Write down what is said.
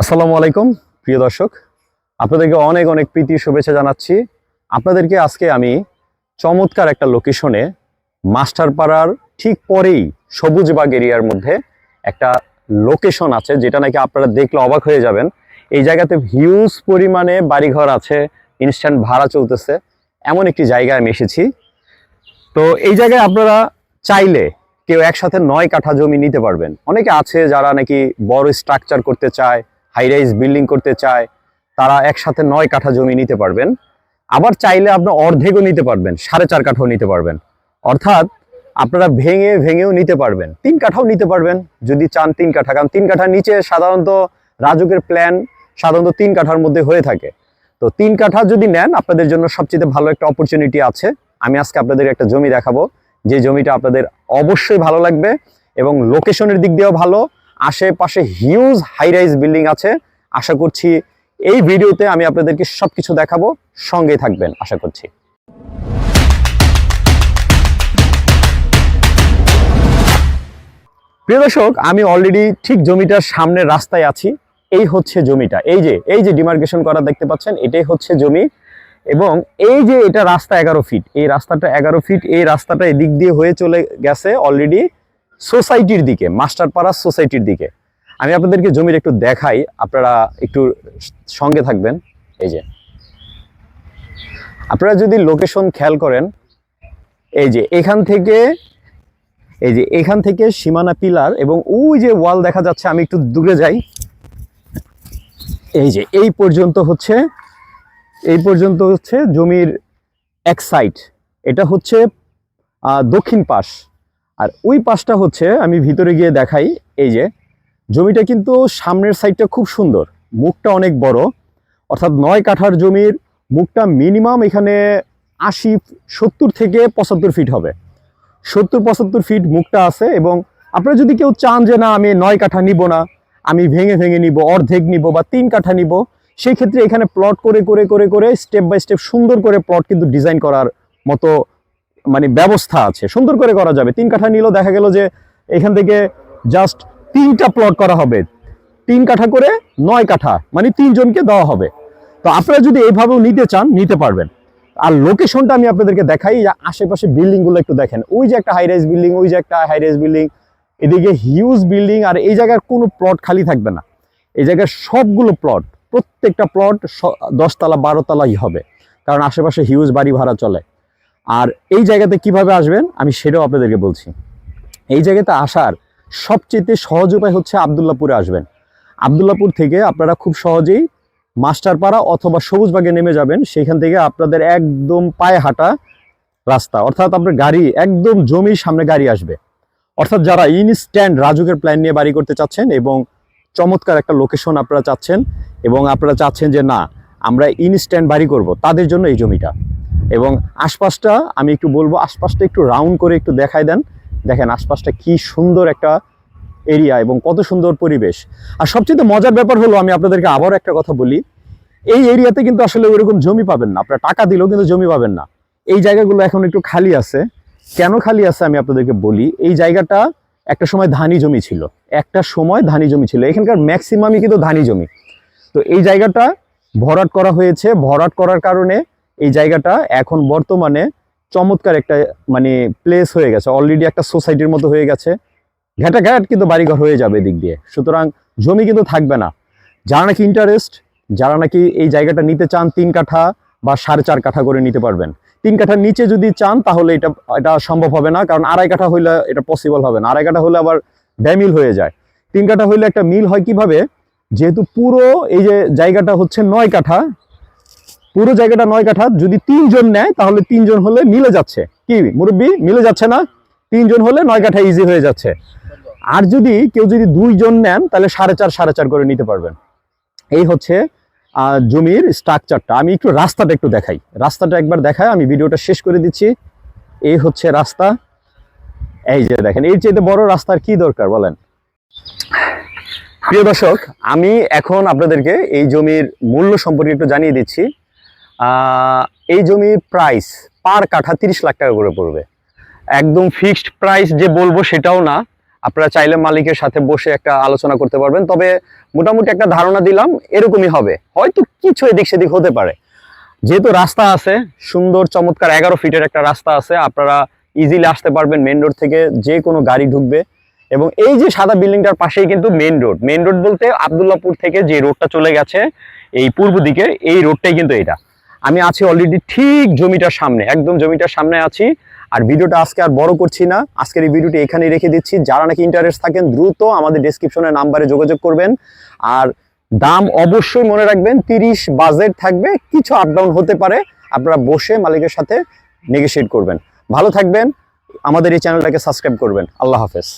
আসসালামু আলাইকুম, প্রিয় দর্শক। আপনাদেরকে অনেক অনেক প্রীতি শুভেচ্ছা জানাচ্ছি। আপনাদেরকে আজকে আমি চমৎকার একটা লোকেশনে মাস্টারপাড়ার ঠিক পরেই সবুজবাগ এরিয়ার মধ্যে একটা লোকেশন আছে, যেটা নাকি আপনারা দেখলে অবাক হয়ে যাবেন। এই জায়গাতে হিউজ পরিমাণে বাড়িঘর আছে ইনস্ট্যান্ট ভাড়া চলতেছে। এমন একটি জায়গায় আমি এসেছি। তো এই জায়গায় আপনারা চাইলে কেউ একসাথে নয় কাঠা জমি নিতে পারবেন। অনেকে আছে যারা নাকি বড় স্ট্রাকচার করতে চায় হাই রাইজ বিল্ডিং করতে চায়, তারা একসাথে নয় কাঠা জমি নিতে পারবেন। আবার চাইলে আপনার অর্ধেকও নিতে পারবেন, সাড়ে চার কাঠাও নিতে পারবেন। অর্থাৎ আপনারা ভেঙে ভেঙেও নিতে পারবেন। তিন কাঠাও নিতে পারবেন, যদি চান তিন কাঠা। কারণ তিন কাঠার নিচে সাধারণত রাজুকের প্ল্যান সাধারণত তিন কাঠার মধ্যে হয়ে থাকে। তো তিন কাঠা যদি নেন, আপনাদের জন্য সবচেয়ে ভালো একটা অপরচুনিটি আছে। আমি আজকে আপনাদের একটা জমি দেখাবো। যে জমিটা আপনাদের অবশ্যই ভালো লাগবে এবং লোকেশনের দিক দিয়েও ভালো। আশেপাশে হিউজ হাই রাইজ বিল্ডিং আছে। আশা করছি এই ভিডিওতে আমি আপনাদেরকে সবকিছু দেখাবো। সঙ্গেই থাকবেন, আশা করছি। প্রিয় দর্শক, আমি অলরেডি ঠিক জমিটার সামনে রাস্তায় আছি। এই হচ্ছে জমিটা। এই যে এই যে ডিমার্কেশন করা দেখতে পাচ্ছেন, এটাই হচ্ছে জমি। এবং এই যে এটা রাস্তা এগারো ফিট এই রাস্তাটা এগারো ফিট এই রাস্তাটা এদিক দিয়ে হয়ে চলে গেছে অলরেডি সোসাইটির দিকে, মাস্টারপাড়া সোসাইটির দিকে। আমি আপনাদেরকে জমির একটু দেখাই, আপনারা একটু সঙ্গে থাকবেন। এই যে। আপনারা যদি লোকেশন খেয়াল করেন, এই যে এখান থেকে, এই যে এখান থেকে সীমানা পিলার এবং ওই যে ওয়াল দেখা যাচ্ছে, আমি একটু দূরে যাই। এই যে, এই পর্যন্ত হচ্ছে, এই পর্যন্ত হচ্ছে জমির এক সাইড এটা হচ্ছে দক্ষিণ পাশ। আর ওই পাশটা হচ্ছে আমি ভিতরে গিয়ে দেখাই, এই যে, জমিটা কিন্তু সামনের সাইডটা খুব সুন্দর, মুখটা অনেক বড়, অর্থাৎ নয় কাঠার জমির মুখটা মিনিমাম এখানে আশি সত্তর থেকে পঁচাত্তর ফিট হবে। সত্তর পঁচাত্তর ফিট মুখটা আছে এবং আপনারা যদি কেউ চান যে না, আমি নয় কাঠা নিব না, আমি ভেঙে ভেঙে নিব, অর্ধেক নিব বা তিন কাঠা নিব সেই ক্ষেত্রে এখানে প্লট করে করে করে করে স্টেপ বাই স্টেপ সুন্দর করে প্লট কিন্তু ডিজাইন করার মতো মানে ব্যবস্থা আছে, সুন্দর করে করা যাবে। তিন কাঠা নিলেও দেখা গেল যে এখান থেকে জাস্ট তিনটা প্লট করা হবে। তিন কাঠা করে নয় কাঠা মানে তিনজনকে দেওয়া হবে। তো আপনারা যদি এইভাবেও নিতে চান, নিতে পারবেন। আর লোকেশনটা আমি আপনাদেরকে দেখাই যে আশেপাশে বিল্ডিংগুলো একটু দেখেন। ওই যে একটা হাই রাইজ বিল্ডিং ওই যে একটা হাই রাইজ বিল্ডিং এদিকে হিউজ বিল্ডিং আর এই জায়গার কোনো প্লট খালি থাকবে না। এই জায়গার সবগুলো প্লট প্রত্যেকটা প্লট দশতলা, বারোতলাই হবে। কারণ আশেপাশে হিউজ বাড়ি ভাড়া চলে। আর এই জায়গাতে কীভাবে আসবেন, আমি সেটাও আপনাদেরকে বলছি। এই জায়গাতে আসার সবচেয়ে সহজ উপায় হচ্ছে আবদুল্লাপুরে আসবেন। আবদুল্লাপুর থেকে আপনারা খুব সহজেই মাস্টারপাড়া অথবা সবুজবাগে নেমে যাবেন। সেখান থেকে আপনাদের একদম পায়ে হাঁটা রাস্তা, অর্থাৎ আপনার গাড়ি, একদম জমির সামনে গাড়ি আসবে। অর্থাৎ যারা ইনস্ট্যান্ট রাজুকের প্ল্যান নিয়ে বাড়ি করতে চাচ্ছেন এবং চমৎকার একটা লোকেশন আপনারা চাচ্ছেন এবং আপনারা চাচ্ছেন যে, না, আমরা ইনস্ট্যান্ট বাড়ি করব। তাদের জন্য এই জমিটা। এবং আশপাশটা আমি একটু বলব, আশপাশটা একটু রাউন্ড করে একটু দেখাই দেন। দেখেন আশপাশটা কি সুন্দর একটা এরিয়া এবং কত সুন্দর পরিবেশ। আর সবচেয়ে মজার ব্যাপার হলো, আমি আপনাদেরকে আবারও একটা কথা বলি, এই এরিয়াতে কিন্তু আসলে ওইরকম জমি পাবেন না। আপনারা টাকা দিলেও কিন্তু জমি পাবেন না। এই জায়গাগুলো এখন একটু খালি আছে। কেন খালি আছে আমি আপনাদেরকে বলি, এই জায়গাটা একটা সময় ধানি জমি ছিল। একটা সময় ধানি জমি ছিল। এখানকার ম্যাক্সিমামই কিন্তু ধানি জমি। তো এই জায়গাটা ভরাট করা হয়েছে। ভরাট করার কারণে এই জায়গাটা এখন বর্তমানে চমৎকার একটা মানে প্লেস হয়ে গেছে। অলরেডি একটা সোসাইটির মতো হয়ে গেছে। ঘাট কিন্তু বাড়িঘর হয়ে যাবে এদিক দিয়ে। সুতরাং জমি কিন্তু থাকবে না। যারা নাকি ইন্টারেস্ট যারা নাকি এই জায়গাটা নিতে চান তিন কাঠা বা সাড়ে চার কাঠা করে নিতে পারবেন। তিন কাঠার নিচে যদি চান, তাহলে এটা এটা সম্ভব হবে না। কারণ আড়াই কাঠা হইলে এটা পসিবল হবে না। আড়াই কাঠা হলে আবার ব্যামিল হয়ে যায়। তিন কাঠা হইলে একটা মিল হয় কীভাবে? যেহেতু পুরো এই যে জায়গাটা হচ্ছে নয় কাঠা পুরো জায়গাটা নয় কাঠা। যদি তিনজন নেয়, তাহলে তিনজন হলে মিলে যাচ্ছে। কি, মুরব্বী? মিলে যাচ্ছে না? তিনজন হলে নয় কাঠা ইজি হয়ে যাচ্ছে। আর যদি কেউ যদি দুইজন নেন, তাহলে সাড়ে চার সাড়ে চার করে নিতে পারবেন। এই হচ্ছে জমির স্ট্রাকচারটা আমি একটু রাস্তাটা একটু দেখাই। রাস্তাটা একবার দেখায়, আমি ভিডিওটা শেষ করে দিচ্ছি। এই হচ্ছে রাস্তা। এই যে দেখেন, এর চাইতে বড় রাস্তার কি দরকার, বলেন? প্রিয় দর্শক, আমি এখন আপনাদেরকে এই জমির মূল্য সম্পর্কে একটু জানিয়ে দিচ্ছি। এই জমির প্রাইস পার কাঠা তিরিশ লাখ টাকা করে পড়বে। একদম ফিক্সড প্রাইস যে বলব সেটাও না। আপনারা চাইলে মালিকের সাথে বসে একটা আলোচনা করতে পারবেন। তবে মোটামুটি একটা ধারণা দিলাম, এরকমই হবে। হয়তো কিছু এদিক সেদিক হতে পারে। যেহেতু রাস্তা আছে, সুন্দর, চমৎকার এগারো ফিটের একটা রাস্তা আছে, আপনারা ইজিলি আসতে পারবেন মেন রোড থেকে, যে কোনো গাড়ি ঢুকবে। এবং এই যে সাদা বিল্ডিংটার পাশেই কিন্তু মেন রোড মেন রোড বলতে আবদুল্লাপুর থেকে যে রোডটা চলে গেছে, এই পূর্ব দিকে এই রোডটাই কিন্তু এটা। আমি আছি অলরেডি ঠিক জমিটার সামনে, একদম জমিটার সামনে আছি। আর ভিডিওটা আজকে আর বড় করছি না। আজকের এই ভিডিওটি এখানেই রেখে দিচ্ছি। যারা নাকি ইন্টারেস্ট থাকেন, দ্রুত আমাদের ডেসক্রিপশনের নাম্বারে যোগাযোগ করবেন। আর দাম অবশ্যই মনে রাখবেন, তিরিশ বাজেট থাকবে, কিছু আপ ডাউন হতে পারে। আপনারা বসে মালিকের সাথে নেগোশিয়েট করবেন। ভালো থাকবেন। আমাদের এই চ্যানেলটাকে সাবস্ক্রাইব করবেন। আল্লাহ হাফেজ।